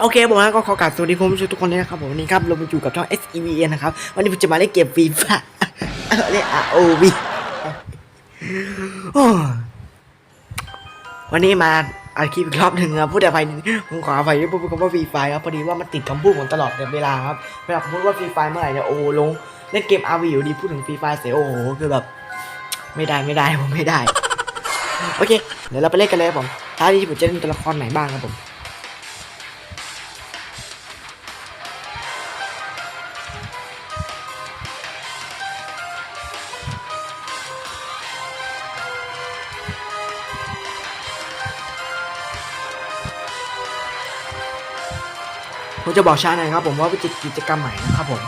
โอเคผมนะก็ขอกราบสวัสดีคุณผู้ชมทุกคนเลยนะครับผมวันนี้ครับเรามาอยู่กับช่อง S E V N นะครับวันนี้ผมจะมาเล่นเกมฟรีไฟเรียก R O V วันนี้มาอัดคลิปอีกรอบหนึ่งครับพูดแต่ไปผมขออภัยที่พูดคำว่าฟรีไฟครับพอดีว่ามันติดคำพูดผมตลอดเวลาครับเวลาผมพูดว่าฟรีไฟเมื่อไหร่เนี่ยโอ้ลงเล่นเกม R V อยู่ดีพูดถึงฟรีไฟเสียโอ้โหคือแบบ ไม่ได้ไม่ได้ผมไม่ได้ โอเค เดี๋ยวเราไปเล่นกันเลยครับผมท้ายที่ผมจะเล่นตัวละครไหนบ้างครับผม จะบอกช้าหน่อยครับผมว่าเป็นกิจกรรมใหม่นะครับผม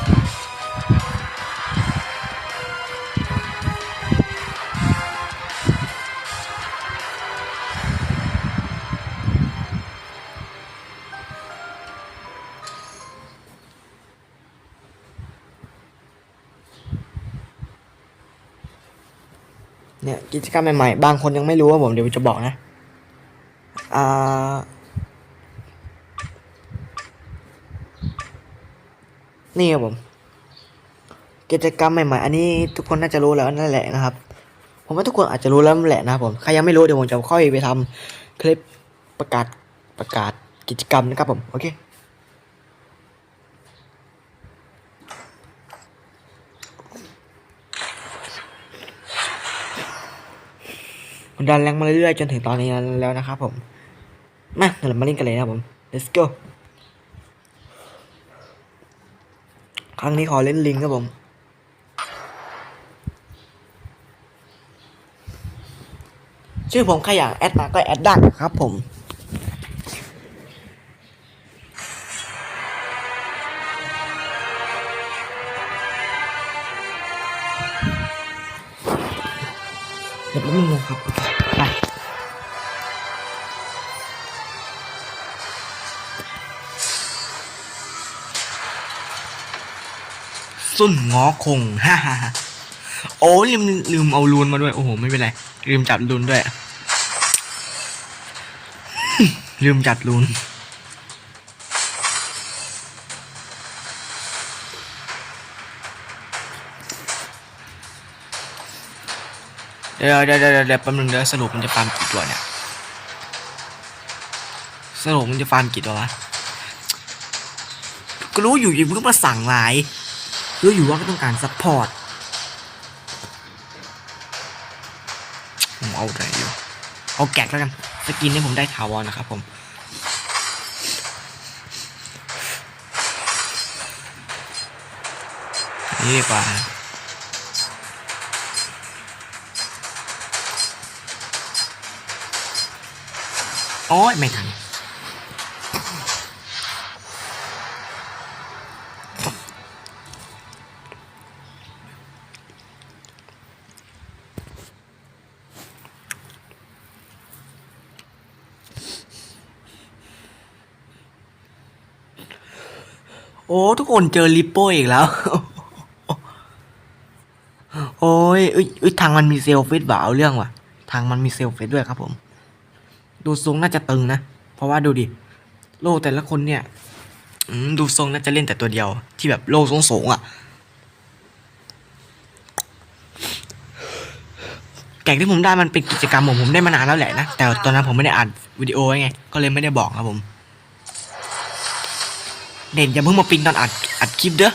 เนี่ยกิจกรรมใหม่ๆ บางคนยังไม่รู้ว่าผมเดี๋ยวจะบอกนะ อ่า นี่ครับผม กิจกรรมใหม่ๆ อันนี้ทุกคนน่าจะรู้แล้วนั่นแหละนะครับ ผมว่าทุกคนอาจจะรู้แล้วนั่นแหละนะครับผม ใครยังไม่รู้เดี๋ยวผมจะค่อยไปทำคลิปประกาศประกาศกิจกรรมนะครับผม โอเคผมดันแรงมาเรื่อยๆจนถึงตอนนี้แล้วนะครับผม มาเดี๋ยวเรามาเล่นกันเลยนะครับผม let's go ครั้งนี้ขอเล่นลิงครับผม ชื่อผมใครอยากแอดมาก็แอดได้ครับผมเดี๋ยวแป๊บนึงครับ สุนงอคงฮ่าฮ่าฮ่าโอ้ลืมลืมเอาลูนมาด้วย โอ้โห ไม่เป็นไร ลืมจัดลูนด้วย ลืมจัดลูนเดี๋ยวเดี๋ยวเดี๋ยวเดี๋ยวแป๊บนึงเดี๋ยวสรุปมันจะฟาร์มกี่ตัวเนี่ย สรุปมันจะฟาร์มกี่ตัววะก็รู้อยู่อยู่เพิ่งมาสั่งไลน์ รู้อยู่ว่าก็ต้องการซัพพอร์ตผมเอาอะไรอยู่เอาแกะแล้วกันสกินนี่ผมได้ถาวรนะครับผมนี่ดีกว่าโอ้ยไม่ทัน โอ้ทุกคนเจอลิปโป้อีกแล้วโอ้ยเอ้ยเอ้ยทางมันมีเซลฟิตบ่าเอาเรื่องว่ะ ทางมันมีเซลฟิตด้วยครับผม ดูทรงน่าจะตึงนะ เพราะว่าดูดิ โล่แต่ละคนเนี่ยอืดูทรงน่าจะเล่นแต่ตัวเดียว ที่แบบโล่สูงสูงๆอะ แกงที่ผมได้มันเป็นกิจกรรมผมผมได้มานานแล้วแหละนะ แต่ตอนนั้นผมไม่ได้อ่านวิดีโอไง ก็เลยไม่ได้บอกครับผม เด่นอย่าเพิ่งมาปิงตอนอัดอัดคลิปเด้อ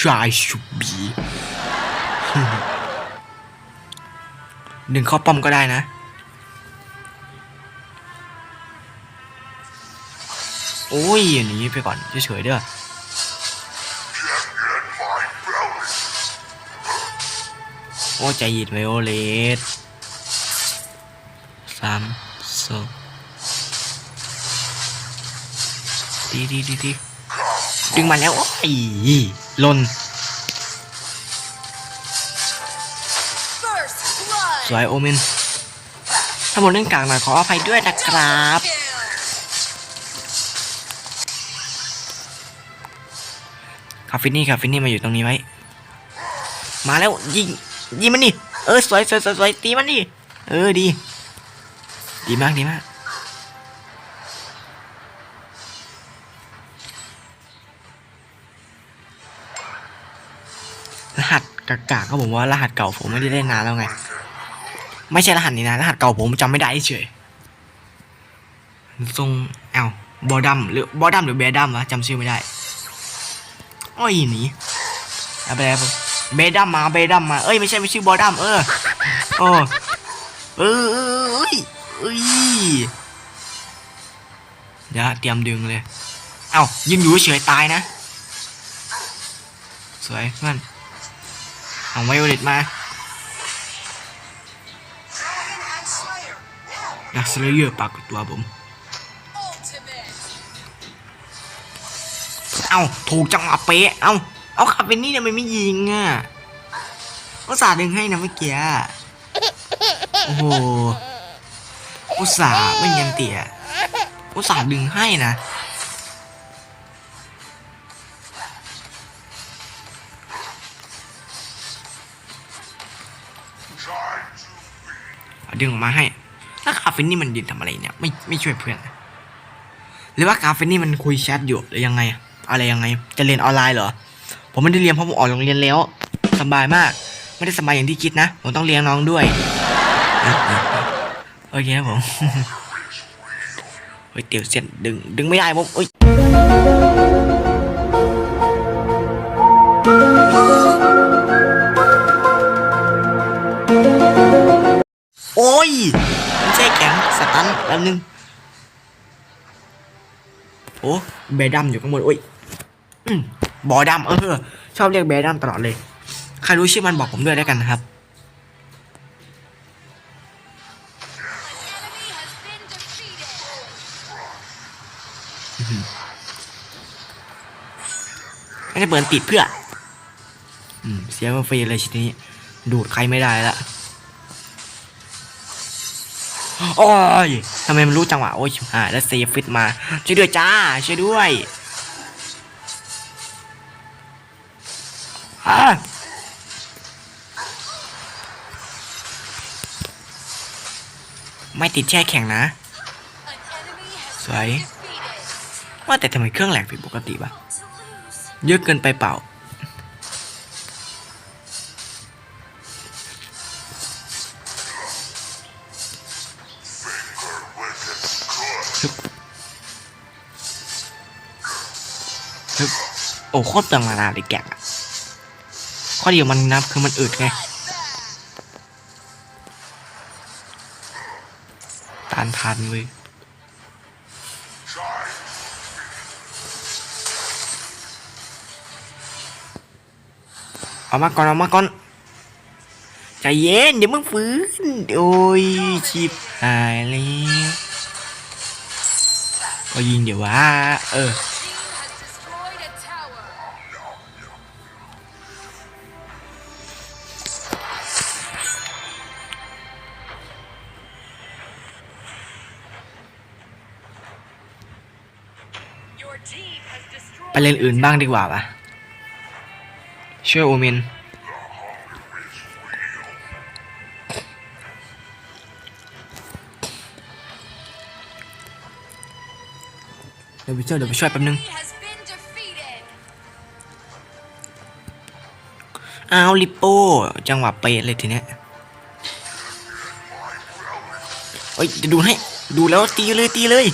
ชายชุบบีดึงเข้าป้อมก็ได้นะ โอ้ยอย่างนี้ไปก่อนเฉยๆเด้อ โอ้ใจหยิดไวโอเลสสามสองดีดีดีดีดึงมาแล้ว โอ้ยลนสวยโอเมนถ้าผมเล่นกลางหน่อยขออภัยด้วยนะครับ Kill. กาฟินนี่คาฟินนี่มาอยู่ตรงนี้ไว้ มาแล้วยิง ยิงมันดิเออสวยสวยสวยสวยตีมันดิเออดี ดีมากดีมากรหัสกากาก็ผมว่ารหัสเก่าผมไม่ได้เล่นนานแล้วไง ไม่ใช่รหัสนี้นะรหัสเก่าผมจำไม่ได้เฉยทรงเอ้าบอดัมหรือบอดัมหรือเบดัมวะจำชื่อไม่ได้อ้อยหนีเอาไปแล้ว เบดัมมาเบดัมมา เอ้ยไม่ใช่ไม่ชื่อบอดัมเออโอ้เออเออเอ้ยเอ้ยเดี๋ยวเตรียมดึงเลย เอ้ายืนอยู่เฉยตายนะ สวยเพื่อนเอาไวโอเลตมาดักสเลเยอร์ปากตัวผม เอ้าถูกจังหวะเป๊ะ เอ้า เอาขับเป็นนี่เนี่ยมันไม่ยิงอะอุตส่าห์ดึงให้นะเมื่อกี้โอ้โหอุตส่าห์ไม่ยังเตี่ยอุตส่าห์ดึงให้นะดึงออกมาให้แล้วคาเฟนนี่มันดินทำอะไรเนี่ยไม่ไม่ช่วยเพื่อนหรือว่าคาเฟนนี่มันคุยแชทอยู่หรือยังไง อะไรยังไง จะเรียนออนไลน์เหรอ ผมไม่ได้เรียนเพราะผมออกโรงเรียนแล้ว สบายมาก ไม่ได้สบายอย่างที่คิดนะ ผมต้องเลี้ยงน้องด้วย โอเคครับผมเฮ้ยเตี๋ยวเส้นดึง ดึงไม่ได้ผมเอ้ยโอ้ยไม่ใช่แข็งสตันแป๊บนึงโอ้เบดัมอยู่ข้างบนโอ้ย บอดัมเออ ชอบเรียกเบดัมตลอดเลย ใครรู้ชื่อมันบอกผมด้วยแล้วกันนะครับ ไม่ได้เปิดติดเพื่ออเสียมาฟรีเลยทีนี้ ดูดใครไม่ได้ละโอ้ยทำไมมันรู้จังหวะ โอ้ยชิบหายแล้วเซฟฟิตมา ช่วยด้วยจ้า ช่วยด้วย ไม่ติดแช่แข็งนะ สวย ว่าแต่ทำไมเครื่องแหลกผิดปกติวะเยอะเกินไปเปล่าฮึบโอ้โคตรเปลืองมานาเลย กะอะข้อเดียวมันนับคือมันอึดไงตานทานเว้ยเอามาก่อนเอามาก่อนใจเย็นเดี๋ยวมึงฟื้นโอ้ยชิบหายแล้วก็ยิงเดี๋ยวว่าเออ ไปเล่นอื่นบ้างดีกว่าปะช่วยโอเมนเดี๋ยวไปช่วยเดี๋ยวไปช่วยแป๊บนึงอ้าวลิปโป้จังหวะเป๊ะเลยทีเนี้ยเอ้ยจะดูให้ ดูแล้วตีเลยตีเลย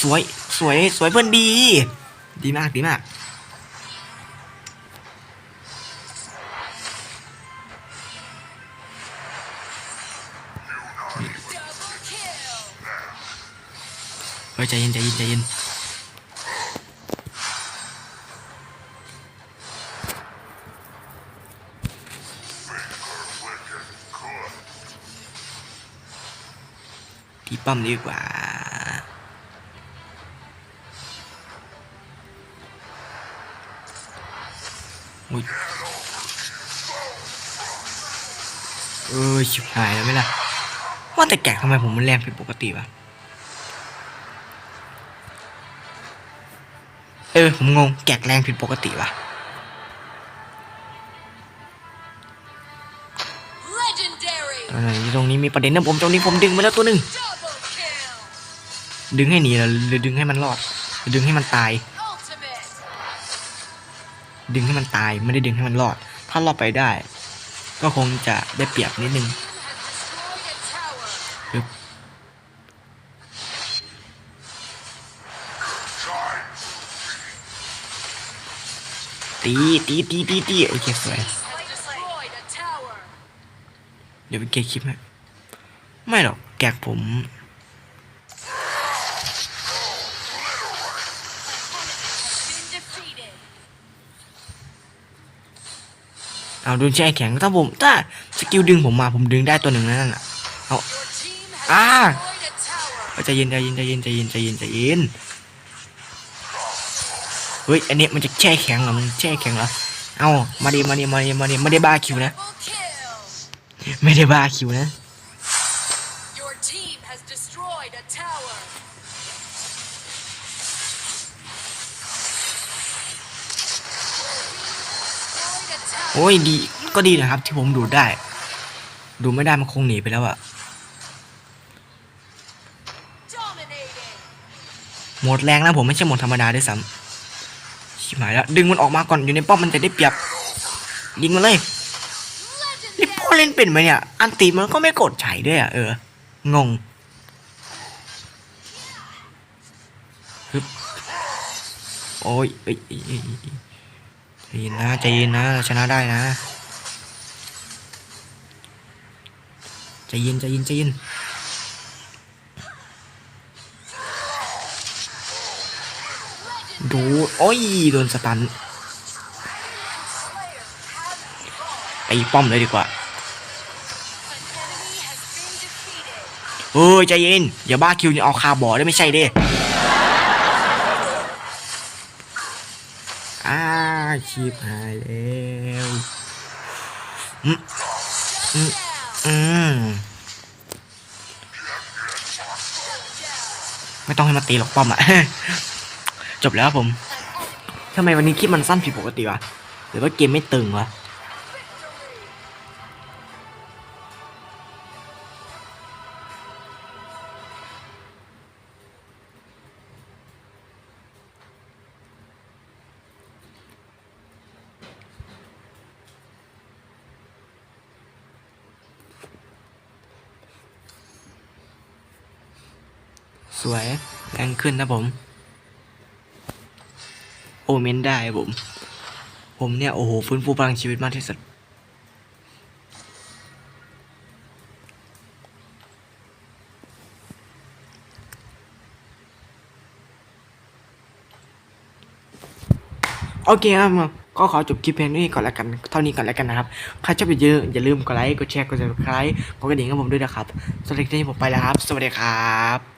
สวยสวยสวยเพื่อนดี ดีมากดีมากเฮ้ยใจเย็นใจเย็นใจเย็นที่ปั๊มดีกว่า อุ้ยเออชิบหายแล้วไม่ล่ะ ว่าแต่แกะทำไมผมมันแรงผิดปกติวะเออผมงงแกะแรงผิดปกติวะตรงนี้มีประเด็นนะผมตรงนี้ผมดึงมาแล้วตัวหนึ่งดึงให้หนีหรือดึงให้มันรอดดึงให้มันตาย ดึงให้มันตายไม่ได้ดึงให้มันรอด ถ้ารอดไปได้ ก็คงจะได้เปรียบนิดนึงตีตีตีตีตีโอเคสวยเดี๋ยวไปเกคลิปให้ไม่หรอกแกกผม เอาโดนแช่แข็งถ้าผมถ้าสกิลดึงผมมาผมดึงได้ตัวหนึ่งนั่นน่ะเอาอ่าใจเย็นใจเย็นใจเย็นใจเย็นใจเย็นใจเย็นเฮ้ยอันนี้มันจะแช่แข็งเหรอมันแช่แข็งเหรอเอามาดิมาดิมาดิมาดิไม่ได้บ้าคิวนะ ไม่ได้บ้าคิวนะ โอ้ยดีก็ดีนะครับ ที่ผมดูดได้ ดูไม่ได้มันคงหนีไปแล้วอะหมดแรงนะผมไม่ใช่หมดธรรมดาด้วยซ้ำชิบหายแล้ว ดึงมันออกมาก่อนอยู่ในป้อมมันจะได้เปรียบยิงมันเลยนี่พ่อเล่นเป็นไหมเนี่ย อันตีมันก็ไม่กดใช้ด้วยอะเออ งงฮึบโอ้ยเอ้ยเอ้ ยเอ้ยเอ้ยใจเย็นนะใจเย็นนะชนะได้นะใจเย็นใจเย็นใจเย็นดูโอ้ยโดนสตันตีป้อมเลยดีกว่าเฮ้ยใจเย็นอย่าบ้าคิวนี่เอาคาบอได้ไม่ใช่เด้อ้า ชีพหายแล้วอืมอืมอืมไม่ต้องให้มาตีหรอกป้อมอะจบแล้วผมทำไมวันนี้คลิปมันสั้นผิดปกติวะหรือว่าเกมไม่ตึงวะ สวยแรงขึ้นนะผม โอเมนได้ผม ผมเนี่ย โอ้โหฟื้นฟูพลังชีวิตมากที่สุดโอเคครับก็ขอจบคลิปเพลงนี้ก่อนแล้วกัน เท่านี้ก่อนแล้วกันนะครับ ใครชอบเยอะอย่าลืมกดไลค์ กดแชร์ กด subscribe กดกระดิ่งให้ผมด้วยนะครับสำหรับคลิปนี้ผมไปแล้วครับ สวัสดีครับ